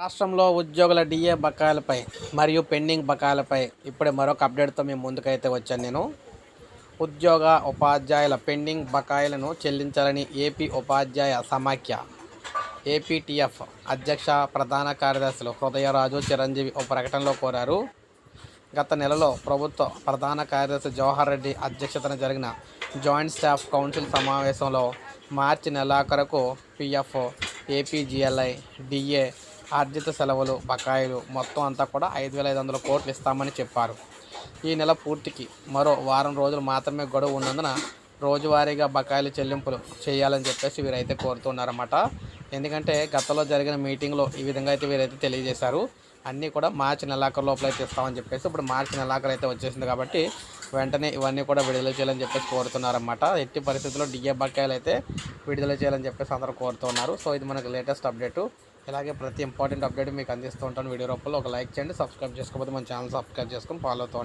రాష్ట్రంలో ఉద్యోగుల డిఏ బకాయిలపై మరియు పెండింగ్ బకాయిలపై ఇప్పుడే మరొక అప్డేట్తో మేము ముందుకైతే వచ్చాను నేను. ఉద్యోగ ఉపాధ్యాయుల పెండింగ్ బకాయిలను చెల్లించాలని ఏపీ ఉపాధ్యాయ సమాఖ్య ఏపీటీఎఫ్ అధ్యక్ష ప్రధాన కార్యదర్శులు హృదయరాజు చిరంజీవి ఓ ప్రకటనలో కోరారు. గత నెలలో ప్రభుత్వ ప్రధాన కార్యదర్శి జవహర్ రెడ్డి అధ్యక్షతన జరిగిన జాయింట్ స్టాఫ్ కౌన్సిల్ సమావేశంలో మార్చి నెలాఖరుకు పిఎఫ్ ఏపీజీఎల్ఐ డిఏ ఆర్జిత సెలవులు బకాయిలు మొత్తం అంతా కూడా ఐదు వేల ఐదు వందల కోట్లు ఇస్తామని చెప్పారు. ఈ నెల పూర్తికి మరో వారం రోజులు మాత్రమే గడువు ఉన్నందున రోజువారీగా బకాయిలు చెల్లింపులు చేయాలని చెప్పేసి వీరైతే కోరుతున్నారన్నమాట. ఎందుకంటే గతంలో జరిగిన మీటింగ్లో ఈ విధంగా అయితే వీరైతే తెలియజేశారు. అన్నీ కూడా మార్చి నెలాఖరు లోపల అయితే ఇస్తామని చెప్పేసి ఇప్పుడు మార్చి నెలాఖరు అయితే వచ్చేసింది కాబట్టి వెంటనే ఇవన్నీ కూడా విడుదల చేయాలని చెప్పేసి కోరుతున్నారన్నమాట. ఎట్టి పరిస్థితుల్లో డిఏ బకాయిలు అయితే విడుదల చేయాలని చెప్పేసి అందరూ కోరుతున్నారు. సో ఇది మనకు లేటెస్ట్ అప్డేటు. ఇలాగే ప్రతి ఇంపార్టెంట్ అప్డేట్ మీకు అందిస్తూ ఉంటాను. వీడియో రూపంలో ఒక లైక్ చేయండి సబ్స్క్రైబ్ చేసుకోకపోతే మన ఛానల్ సబ్స్క్రైబ్ చేసుకొని ఫాలో అవుతూ